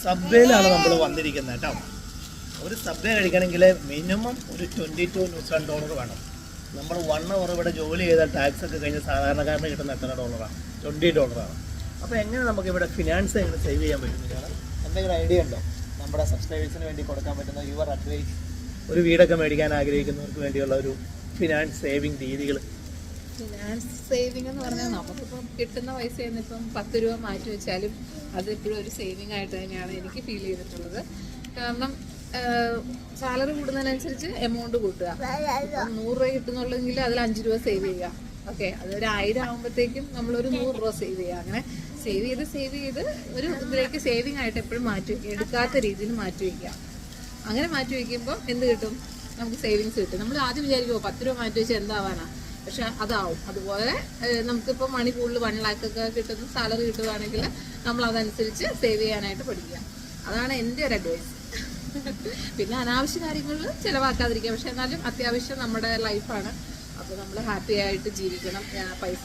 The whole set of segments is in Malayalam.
സബ്വേയിലാണ് നമ്മൾ വന്നിരിക്കുന്നത് കേട്ടോ. ഒരു സബ്വേ കഴിക്കണമെങ്കിൽ മിനിമം ഒരു ട്വന്റി ടു ന്യൂസിലാൻഡ് ഡോളർ വേണം. നമ്മൾ വൺ അവർ ഇവിടെ ജോലി ചെയ്താൽ ടാക്സ് ഒക്കെ കഴിഞ്ഞ് സാധാരണക്കാരന് കിട്ടുന്ന എത്ര ഡോളറാണ് ട്വന്റി ഡോളറാണ് അപ്പോൾ എങ്ങനെ നമുക്ക് ഇവിടെ ഫിനാൻസ് എങ്ങനെ സേവ് ചെയ്യാൻ പറ്റും എന്തെങ്കിലും ഐഡിയ ഉണ്ടോ? നമ്മുടെ സബ്സ്ക്രൈബേഴ്സിന് വേണ്ടി കൊടുക്കാൻ പറ്റുന്ന യുവർ അഡ്വൈസ് ഒരു വീടൊക്കെ മേടിക്കാൻ ആഗ്രഹിക്കുന്നവർക്ക് വേണ്ടിയുള്ള ഒരു ഫിനാൻസ് സേവിങ് രീതികൾ സേവിങ് എന്ന് പറഞ്ഞാൽ നമുക്കിപ്പം കിട്ടുന്ന പൈസ ഇപ്പം പത്ത് രൂപ മാറ്റി വെച്ചാലും അത് എപ്പോഴും ഒരു സേവിങ് ആയിട്ട് തന്നെയാണ് എനിക്ക് ഫീൽ ചെയ്തിട്ടുള്ളത്. കാരണം സാലറി കൂടുന്നതിനനുസരിച്ച് എമൗണ്ട് കൂട്ടുക. നൂറ് രൂപ കിട്ടുന്നുള്ളെങ്കിൽ അതിൽ അഞ്ച് രൂപ സേവ് ചെയ്യുക. ഓക്കെ അതൊരു ആയിരം ആകുമ്പോഴത്തേക്കും നമ്മളൊരു നൂറ് രൂപ സേവ് ചെയ്യുക. അങ്ങനെ സേവ് ചെയ്ത് സേവ് ചെയ്ത് ഒരു ഇതിലേക്ക് സേവിങ് ആയിട്ട് എപ്പോഴും മാറ്റി വയ്ക്കുക എടുക്കാത്ത രീതിയിൽ മാറ്റി വയ്ക്കുക. അങ്ങനെ മാറ്റി വയ്ക്കുമ്പോൾ എന്ത് കിട്ടും? നമുക്ക് സേവിങ്സ് കിട്ടും. നമ്മൾ ആദ്യം വിചാരിക്കുമോ പത്ത് രൂപ മാറ്റി വെച്ചാൽ എന്താവാനാ? പക്ഷെ അതാവും. അതുപോലെ നമുക്കിപ്പോൾ മണി കൂടുതൽ വൺ ലാക്കൊക്കെ കിട്ടുന്ന സാലറി കിട്ടുകയാണെങ്കിൽ നമ്മൾ അതനുസരിച്ച് സേവ് ചെയ്യാനായിട്ട് പഠിക്കുക. അതാണ് എന്റെ ഒരു അഡ്വൈസ് പിന്നെ അനാവശ്യ കാര്യങ്ങളിൽ ചിലവാക്കാതിരിക്കുക. പക്ഷെ എന്നാലും അത്യാവശ്യം നമ്മുടെ ലൈഫാണ് അപ്പോൾ നമ്മൾ ഹാപ്പി ആയിട്ട് ജീവിക്കണം. പൈസ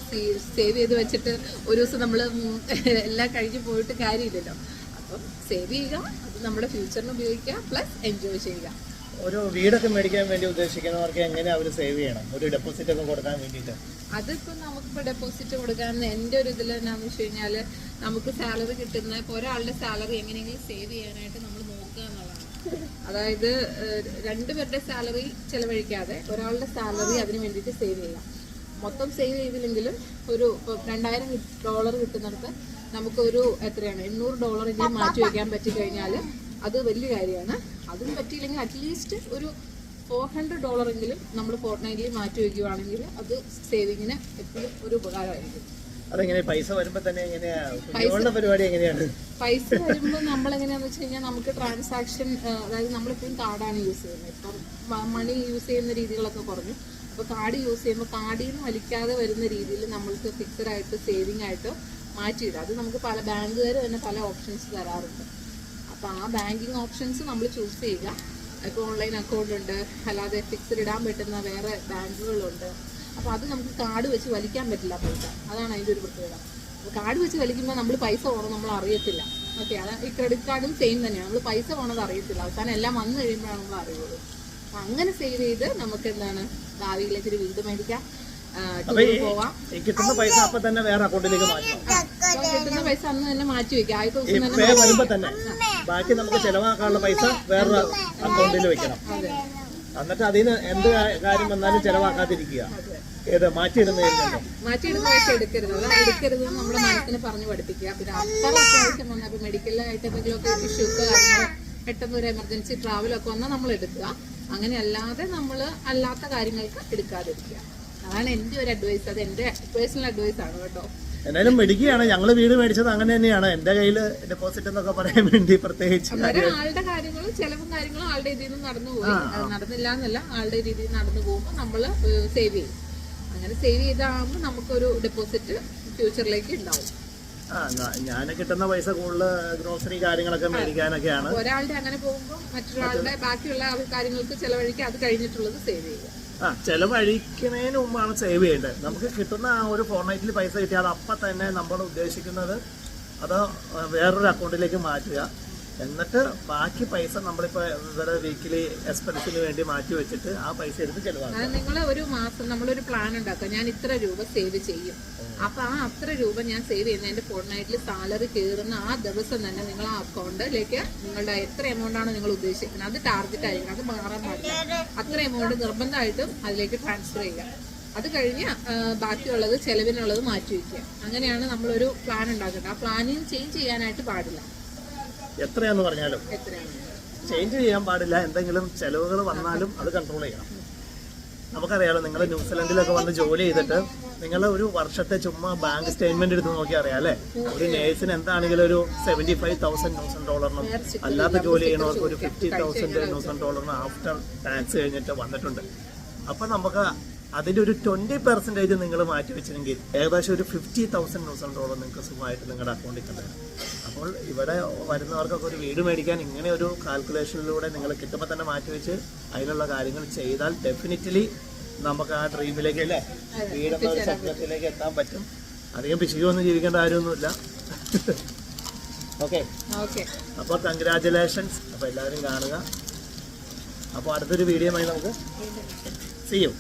സേവ് ചെയ്ത് വെച്ചിട്ട് ഒരു ദിവസം നമ്മൾ എല്ലാം കഴിഞ്ഞ് പോയിട്ട് കാര്യമില്ലല്ലോ. അപ്പം സേവ് ചെയ്യുക അത് നമ്മുടെ ഫ്യൂച്ചറിന് ഉപയോഗിക്കുക പ്ലസ് എൻജോയ് ചെയ്യുക. ഒരു വീടൊക്കെ മേടിക്കാൻ വേണ്ടി ഉദ്ദേശിക്കുന്നവർക്ക് എങ്ങനെ അവർ സേവ് ചെയ്യണം? ഒരു ഡെപ്പോസിറ്റ് ഒക്കെ കൊടുക്കാൻ വേണ്ടിയിട്ട്. അതിപ്പോൾ നമുക്കിപ്പോൾ ഡെപ്പോസിറ്റ് കൊടുക്കാൻ എന്റെ ഒരു ഇതിൽ എന്നാന്ന് വെച്ച് കഴിഞ്ഞാൽ നമുക്ക് സാലറി കിട്ടുന്ന ഇപ്പോൾ ഒരാളുടെ സാലറി എങ്ങനെയെങ്കിലും സേവ് ചെയ്യാനായിട്ട് നമ്മൾ നോക്കുക എന്നുള്ളതാണ്. അതായത് രണ്ടുപേരുടെ സാലറി ചിലവഴിക്കാതെ ഒരാളുടെ സാലറി അതിന് വേണ്ടിയിട്ട് സേവ് ചെയ്യാം. മൊത്തം സേവ് ചെയ്തില്ലെങ്കിലും ഒരു രണ്ടായിരം ഡോളർ കിട്ടുന്നിടത്ത് നമുക്കൊരു എത്രയാണ് എണ്ണൂറ് ഡോളർ ഇനി മാറ്റി വയ്ക്കാൻ പറ്റിക്കഴിഞ്ഞാൽ അത് വലിയ കാര്യമാണ്. അതും പറ്റിയില്ലെങ്കിൽ അറ്റ്ലീസ്റ്റ് ഒരു ഫോർ ഹൺഡ്രഡ് ഡോളറെങ്കിലും നമ്മൾ ഫോർട്ട് നൈറ്റ്ലി മാറ്റി വയ്ക്കുകയാണെങ്കിൽ അത് സേവിങ്ങിന് എപ്പോഴും ഒരു ഉപകാരമായിരിക്കും. അതെങ്ങനെ? പൈസ വരുമ്പോൾ തന്നെ പരിപാടി എങ്ങനെയാണ്? പൈസ വരുമ്പോൾ നമ്മൾ എങ്ങനെയാന്ന് വെച്ച് കഴിഞ്ഞാൽ നമുക്ക് ട്രാൻസാക്ഷൻ അതായത് നമ്മളിപ്പോഴും കാർഡാണ് യൂസ് ചെയ്യുന്നത്. ഇപ്പം മണി യൂസ് ചെയ്യുന്ന രീതികളൊക്കെ കുറഞ്ഞു. അപ്പോൾ കാർഡ് യൂസ് ചെയ്യുമ്പോൾ കാർഡിൽ നിന്ന് വലിക്കാതെ വരുന്ന രീതിയിൽ നമ്മൾക്ക് ഫിക്സഡ് ആയിട്ട് സേവിങ് ആയിട്ട് മാറ്റിയിടും. അത് നമുക്ക് പല ബാങ്കുകാർ തന്നെ പല ഓപ്ഷൻസ് തരാറുണ്ട്. അപ്പോൾ ആ ബാങ്കിങ് ഓപ്ഷൻസ് നമ്മൾ ചൂസ് ചെയ്യുക. ഇപ്പോൾ ഓൺലൈൻ അക്കൗണ്ട് ഉണ്ട് അല്ലാതെ ഫിക്സഡ് ഇടാൻ പറ്റുന്ന വേറെ ബാങ്കുകളുണ്ട്. അപ്പോൾ അത് നമുക്ക് കാർഡ് വെച്ച് വലിക്കാൻ പറ്റില്ല പൈസ. അതാണ് അതിന്റെ ഒരു പ്രത്യേകത. കാർഡ് വെച്ച് വലിക്കുമ്പോൾ നമ്മൾ പൈസ പോകണം നമ്മൾ അറിയത്തില്ല. ഓക്കെ അത് ഈ ക്രെഡിറ്റ് കാർഡും സെയിം തന്നെയാണ്. നമ്മൾ പൈസ പോണത് അറിയത്തില്ല. അവസാനം എല്ലാം വന്നു കഴിയുമ്പോഴാണ് നമ്മൾ അറിയുള്ളൂ. അങ്ങനെ സേവ് ചെയ്ത് നമുക്ക് എന്താണ് ഭാവിയിലേക്ക് ഒരു വീട് മേടിക്കാം. കിട്ടുന്ന പൈസ അപ്പൊ തന്നെ വേറെ അക്കൗണ്ടിലേക്ക് മാറ്റണം. കിട്ടുന്ന പൈസ അന്ന് തന്നെ മാറ്റി വെക്കാം. ആദ്യത്തെ ദിവസം തന്നെ വരുമ്പോ തന്നെ. ബാക്കി നമുക്ക് ചെലവാക്കാനുള്ള പൈസ വേറൊരു അക്കൗണ്ടിൽ വെക്കണം. എന്നിട്ട് അതിന് എന്ത് കാര്യം വന്നാലും ചെലവാക്കാതിരിക്കുക. ഏത് മാറ്റിയിടുന്ന പൈസ എടുക്കരുത്. അത് എടുക്കരുത് നമ്മുടെ മനസ്സിന് പറഞ്ഞു പഠിപ്പിക്കുക. പിന്നെ അത്ര അത്യാവശ്യം വന്നാൽ ഇപ്പോൾ മെഡിക്കലായിട്ട് എന്തെങ്കിലുമൊക്കെ ഇഷ്യൂസ് കാര്യങ്ങൾ പെട്ടെന്ന് ഒരു എമർജൻസി ട്രാവലൊക്കെ വന്നാൽ നമ്മൾ എടുക്കുക അങ്ങനെ അല്ലാതെ നമ്മൾ അല്ലാത്ത കാര്യങ്ങൾക്ക് എടുക്കാതിരിക്കുക. അതാണ് എന്റെ ഒരു അഡ്വൈസ് അത് എന്റെ പേഴ്സണൽ അഡ്വൈസ് ആണ് കേട്ടോ. എന്തായാലും മെഡിക്കുകയാണ് ഞങ്ങൾ വീട് മേടിച്ചത് അങ്ങനെ തന്നെയാണ്. എന്റെ കയ്യിൽ ഡെപ്പോസിറ്റ് എന്നൊക്കെ പറയാൻ വേണ്ടി പ്രത്യേകിച്ച് ആളുടെ കാര്യങ്ങളും ചെലവും കാര്യങ്ങളും ആളുടെ ഇതിൽ നിന്ന് നടന്നു പോയി. നടന്നില്ല എന്നല്ല ആളുടെ രീതിയിൽ നടന്നു പോകുമ്പോൾ നമ്മൾ സേവ് ചെയ്യും. അങ്ങനെ സേവ് ചെയ്താകുമ്പോൾ നമുക്കൊരു ഡെപ്പോസിറ്റ് ഫ്യൂച്ചറിലേക്ക് ഉണ്ടാവും. ഞാൻ കിട്ടുന്ന പൈസ കൂടുതൽ ഗ്രോസറി കാര്യങ്ങളൊക്കെ മേടിക്കാനൊക്കെയാണ്. ഒരാളുടെ അങ്ങനെ പോകുമ്പോൾ മറ്റൊരാളുടെ ബാക്കിയുള്ള കാര്യങ്ങൾക്ക് ചെലവഴിക്കുക അത് കഴിഞ്ഞിട്ടുള്ളത് സേവ് ചെയ്യുക. ആ ചെലവഴിക്കുന്നതിന് മുമ്പാണ് സേവ് ചെയ്യേണ്ടത്. നമുക്ക് കിട്ടുന്ന ആ ഒരു ഫോർമാറ്റിൽ പൈസ കിട്ടിയാൽ അപ്പം തന്നെ നമ്മൾ ഉദ്ദേശിക്കുന്നത് അത് വേറൊരു അക്കൗണ്ടിലേക്ക് മാറ്റുക. എന്നിട്ട് ബാക്കി പൈസ നമ്മളിപ്പോൾ ഇവിടെ വീക്കിലി എക്സ്പെൻസിന് വേണ്ടി മാറ്റി വെച്ചിട്ട് ആ പൈസ എടുത്ത് ചെലവാക്കുക. നിങ്ങൾ ഒരു മാസം നമ്മളൊരു പ്ലാൻ ഉണ്ടാക്കുക. ഞാൻ ഇത്ര രൂപ സേവ് ചെയ്യും. അപ്പൊ ആ അത്ര രൂപ ഞാൻ സേവ് ചെയ്യുന്ന എന്റെ ഫോർട്ട്നൈറ്റിൽ സാലറി കയറുന്ന ആ ദിവസം തന്നെ നിങ്ങൾ ആ അക്കൗണ്ടിലേക്ക് നിങ്ങളുടെ എത്ര എമൗണ്ട് ആണ് നിങ്ങൾ ഉദ്ദേശിക്കുന്നത്? അത് ടാർഗറ്റ് ആയിരിക്കണം. അത് മാറാൻ പാടില്ല. അത്ര എമൗണ്ട് നിർബന്ധമായിട്ടും അതിലേക്ക് ട്രാൻസ്ഫർ ചെയ്യുക. അത് കഴിഞ്ഞ് ബാക്കിയുള്ളത് ചെലവിനുള്ളത് മാറ്റി വയ്ക്കുക അങ്ങനെയാണ് നമ്മളൊരു പ്ലാൻ ഉണ്ടാക്കേണ്ടത് ആ പ്ലാനിങ് ചേഞ്ച് ചെയ്യാനായിട്ട് പാടില്ല. എത്രയാന്ന് പറഞ്ഞാലും ചേഞ്ച് ചെയ്യാൻ പാടില്ല. എന്തെങ്കിലും ചെലവുകൾ വന്നാലും അത് കൺട്രോൾ ചെയ്യണം. നമുക്കറിയാലോ നിങ്ങൾ ന്യൂസിലൻഡിലൊക്കെ വന്ന് ജോലി ചെയ്തിട്ട് നിങ്ങൾ ഒരു വർഷത്തെ ചുമ്മാ ബാങ്ക് സ്റ്റേറ്റ്മെന്റ് എടുത്ത് നോക്കി അറിയാം അല്ലേ? ഒരു നേഴ്സിന് എന്താണെങ്കിലും ഒരു സെവന്റി ഫൈവ് തൗസൻഡ് ന്യൂസൺ ഡോളറിനും അല്ലാത്ത ജോലി ചെയ്യണവർക്ക് ഒരു ഫിഫ്റ്റി തൗസൻഡ് ന്യൂസൺ ഡോളറിനും ആഫ്റ്റർ ടാക്സ് കഴിഞ്ഞിട്ട് വന്നിട്ടുണ്ട്. അപ്പൊ നമുക്ക് അതിന്റെ ഒരു ട്വന്റി പെർസെന്റേജ് നിങ്ങൾ മാറ്റി വെച്ചിരുന്നെങ്കിൽ ഏകദേശം ഒരു ഫിഫ്റ്റി തൗസൻഡ് ന്യൂസൺ ഡോളർ നിങ്ങൾക്ക് സുഖമായിട്ട് നിങ്ങളുടെ അക്കൗണ്ടിൽ കിട്ടും അപ്പോൾ ഇവിടെ വരുന്നവർക്കൊക്കെ ഒരു വീട് മേടിക്കാൻ ഇങ്ങനെ ഒരു കാൽക്കുലേഷനിലൂടെ നിങ്ങൾ കിട്ടുമ്പോൾ തന്നെ മാറ്റി വെച്ച് അതിനുള്ള കാര്യങ്ങൾ ചെയ്താൽ ഡെഫിനറ്റ്ലി നമുക്ക് ആ ഡ്രീമിലേക്ക് അല്ലേ? വീടെന്ന ഒരു സ്വപ്നത്തിലേക്ക് എത്താൻ പറ്റും. അധികം പിശുകൊന്നും ജീവിക്കേണ്ട കാര്യമൊന്നുമില്ല. ഓക്കെ അപ്പോൾ കൺഗ്രാറ്റുലേഷൻസ് അപ്പോൾ എല്ലാവരും കാണുക. അപ്പോൾ അടുത്തൊരു വീഡിയോ നമുക്ക് ചെയ്യും